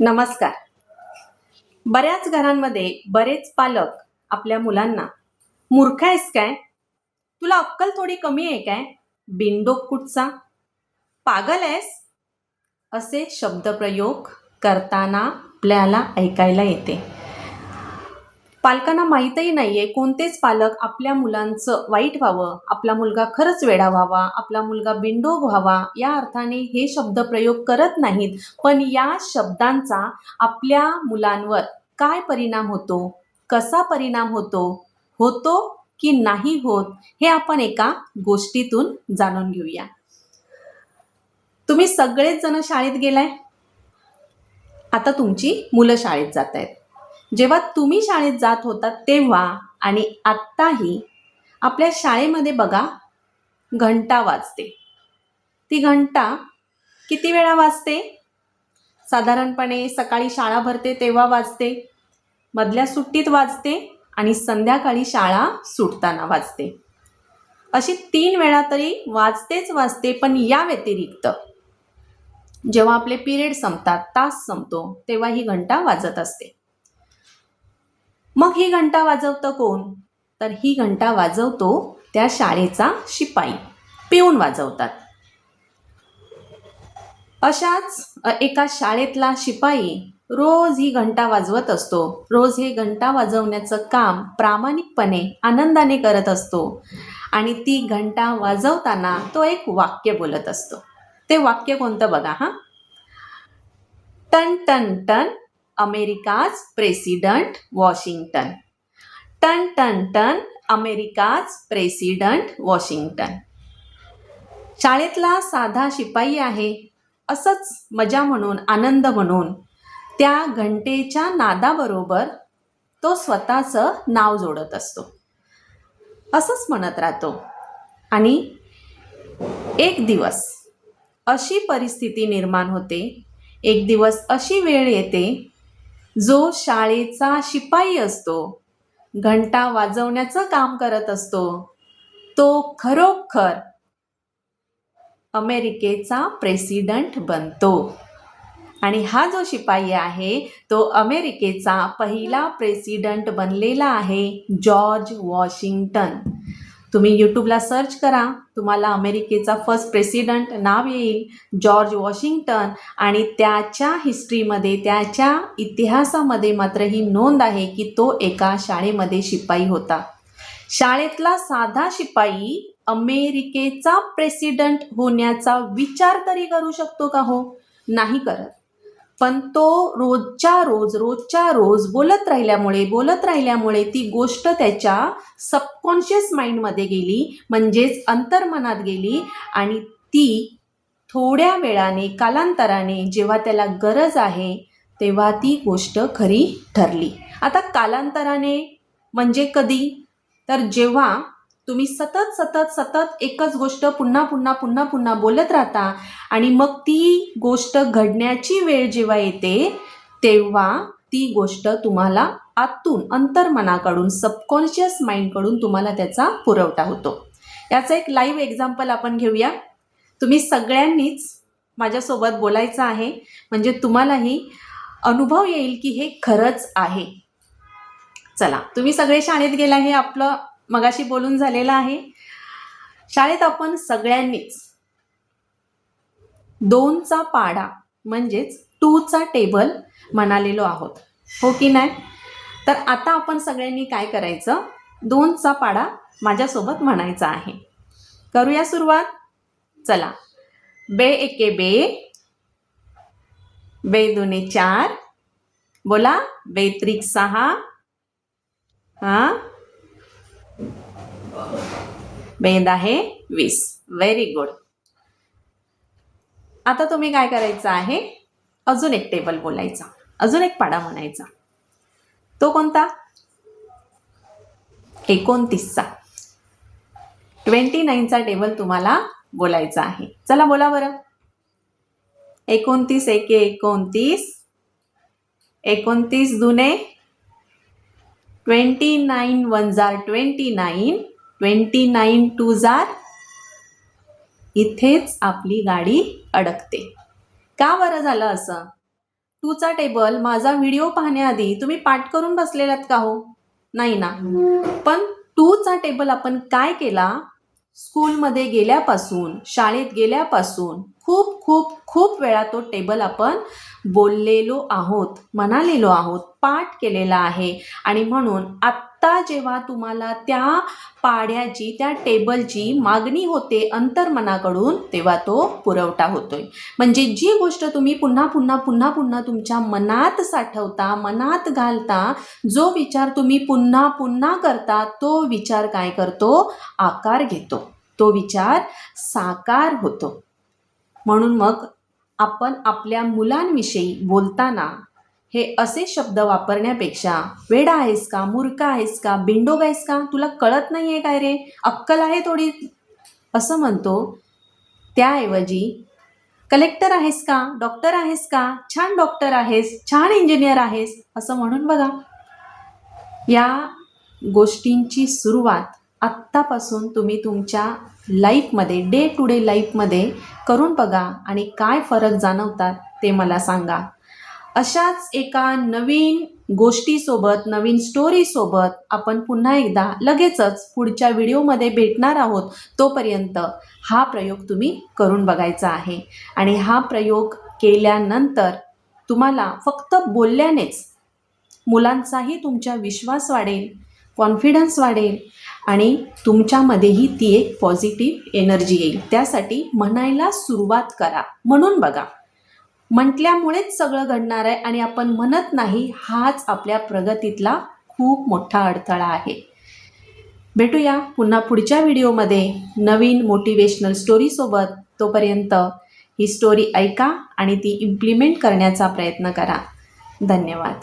नमस्कार. बऱ्याच घरांमध्ये बरेच पालक आपल्या मुलांना मूर्ख आहेस काय? तुला अक्कल थोडी कमी आहे काय? बिनडोक कुठचा? पागल आहेस? असे शब्दप्रयोग करताना आपल्याला ऐकायला येते. पालकांना माहीतही नाहीये कोणतेच पालक आपल्या मुलांचं वाईट व्हावं आपला मुलगा खरंच वेडा व्हावा आपला मुलगा बिंडोग व्हावा या अर्थाने हे शब्द प्रयोग करत नाहीत. पण या शब्दांचा आपल्या मुलांवर काय परिणाम होतो? कसा परिणाम होतो? होतो की नाही होत? हे आपण एका गोष्टीतून जाणून घेऊया. तुम्ही सगळेच जण शाळेत गेलाय? आता तुमची मुलं शाळेत जात आहेत जेव्हा तुम्ही शाळेत जात होता तेव्हा आणि आत्ताही आपल्या शाळेमध्ये बघा घंटा वाजते. ती घंटा किती वेळा वाजते? साधारणपणे सकाळी शाळा भरते तेव्हा वाजते मधल्या सुट्टीत वाजते आणि संध्याकाळी शाळा सुटताना वाजते. अशी तीन वेळा तरी वाजतेच वाजते पण या व्यतिरिक्त जेव्हा आपले पिरियड संपतात तास संपतो तेव्हा ही घंटा वाजत असते. मग ही घंटा वाजवतं कोण? तर ही घंटा वाजवतो त्या शाळेचा शिपाई. पिऊन वाजवतात. अशाच एका शाळेतला शिपाई रोज ही घंटा वाजवत असतो. रोज हे घंटा वाजवण्याचं काम प्रामाणिकपणे आनंदाने करत असतो. आणि ती घंटा वाजवताना तो एक वाक्य बोलत असतो. ते वाक्य कोणतं बघा हां? Ton ton ton America's president Washington. Ton ton ton America's president Washington. शाळेतला साधा शिपाई आहे. असंच मजा म्हणून आनंद म्हणून त्या घंटेच्या नादाबरोबर तो स्वतःचं नाव जोडत असतो. असंच म्हणत राहतो. आणि एक दिवस अशी परिस्थिती निर्माण होते. एक दिवस अशी वेळ येते जो शाळेचा शिपाई असतो घंटा वाजवण्याचं काम करत असतो तो खरोखर अमेरिकेचा प्रेसिडंट बनतो. आणि हा जो शिपाई आहे तो अमेरिकेचा पहिला प्रेसिडंट बनलेला आहे जॉर्ज वॉशिंग्टन. तुम्ही यूट्यूबला सर्च करा. तुम्हाला अमेरिकेचा फर्स्ट प्रेसिडंट नाव येईल जॉर्ज वॉशिंग्टन आणि त्याच्या हिस्ट्रीमध्ये त्याच्या इतिहासामध्ये मात्र ही नोंद आहे की तो एका शाळेमध्ये शिपाई होता. शाळेतला साधा शिपाई अमेरिकेचा प्रेसिडंट होण्याचा विचार तरी करू शकतो का हो? नाही करत. पण तो रोजच्या रोज रोजच्या रोज बोलत राहिल्यामुळे बोलत राहिल्यामुळे ती गोष्ट त्याच्या सबकॉन्शियस माइंडमध्ये गेली म्हणजेच अंतर्मनात गेली आणि ती थोड्या वेळाने कालांतराने जेव्हा त्याला गरज आहे तेव्हा ती गोष्ट खरी ठरली. आता कालांतराने म्हणजे कधी? तर जेव्हा तुम्ही सतत सतत सतत एकच गोष्ट पुन्हा पुन्हा पुन्हा पुन्हा बोलत राहता आणि मग ती गोष्ट घडण्याची वेळ जेव्हा येते तेव्हा ती गोष्ट तुम्हाला आतून अंतर्मनाकडून सबकॉन्शियस माइंडकडून तुम्हाला त्याचा पुरवठा होतो. याचं एक लाईव्ह एक्झाम्पल आपण घेऊया. तुम्ही सगळ्यांनीच माझ्यासोबत बोलायचं आहे. म्हणजे तुम्हालाही अनुभव येईल की हे खरंच आहे. चला तुम्ही सगळे शाळेत गेला हे आपलं मगाशी बोलून झालेला आहे. शाळेत आपण सगळ्यांनीच दोनचा पाडा म्हणजेच टूचा टेबल म्हणालेलो आहोत. हो की नाही? तर आता आपण सगळ्यांनी काय करायचं? दोनचा पाडा माझ्यासोबत म्हणायचा आहे. करूया सुरुवात? चला. बे एके बे बे दुने चार बोला. बे त्रिक सहा हां? बेद आहे वीस. व्हेरी गुड आता तुम्ही काय करायचं आहे? अजून एक टेबल बोलायचा. अजून एक पाडा म्हणायचा. तो कोणता? एकोणतीसचा. ट्वेंटी नाईनचा टेबल तुम्हाला बोलायचा आहे. चला बोला बरं. एकोणतीस एके एकोणतीस. एकोणतीस दुने. ट्वेंटी नाईन वन जार twenty nine twenty nine two जार. इथेच आपली गाडी अडकते. का बरं झालं असं? टूचा टेबल माझा व्हिडिओ पाहण्याआधी तुम्ही पाठ करून बसलेलात का हो? नाही ना. पण टूचा टेबल आपण काय केला? स्कूलमध्ये गेल्यापासून शाळेत गेल्यापासून खूप खूप खूप वेळा तो टेबल आपण बोललेलो आहोत म्हणालेलो आहोत पाठ केलेला आहे. आणि म्हणून आत्ता जेव्हा तुम्हाला त्या पाड्याची त्या टेबलची मागणी होते अंतर्मनाकडून तेव्हा तो पुरवठा होतोय. म्हणजे जी गोष्ट तुम्ही पुन्हा पुन्हा पुन्हा पुन्हा तुमच्या मनात साठवता मनात घालता जो विचार तुम्ही पुन्हा पुन्हा करता तो विचार काय करतो? आकार घेतो. तो विचार साकार होतो. म्हणून मग आपण आपल्या मुलांविषयी बोलताना हे असे शब्द वापरण्यापेक्षा वेडा आहेस का मूर्ख आहेस का बिंडोग आहेस का तुला कळत नाही आहे काय रे? अक्कल आहे थोडी? असं म्हणतो. त्याऐवजी कलेक्टर आहेस का डॉक्टर आहेस का छान डॉक्टर आहेस छान इंजिनियर आहेस असं म्हणून बघा. या गोष्टींची सुरुवात आत्तापासून तुम्ही तुमच्या लाईफमध्ये डे टू डे लाईफमध्ये करून बघा आणि काय फरक जाणवतात ते मला सांगा. अशाच एका नवीन गोष्टीसोबत नवीन स्टोरीसोबत आपण पुन्हा एकदा लगेचच पुढच्या व्हिडिओमध्ये भेटणार आहोत. तोपर्यंत हा प्रयोग तुम्ही करून बघायचा आहे. आणि हा प्रयोग केल्यानंतर तुम्हाला फक्त बोलल्यानेच मुलांचाही तुमच्या विश्वास वाढेल कॉन्फिडन्स वाढेल आणि तुमच्यामध्येही ती एक पॉझिटिव्ह एनर्जी येईल. त्यासाठी म्हणायला सुरुवात करा. म्हणून बघा. म्हटल्यामुळेच सगळं घडणार आहे आणि आपण म्हणत नाही हाच आपल्या प्रगतीतला खूप मोठा अडथळा आहे. भेटूया पुन्हा पुढच्या व्हिडिओमध्ये नवीन मोटिवेशनल स्टोरीसोबत तोपर्यंत ही स्टोरी ऐका आणि ती इम्प्लिमेंट करण्याचा प्रयत्न करा. धन्यवाद.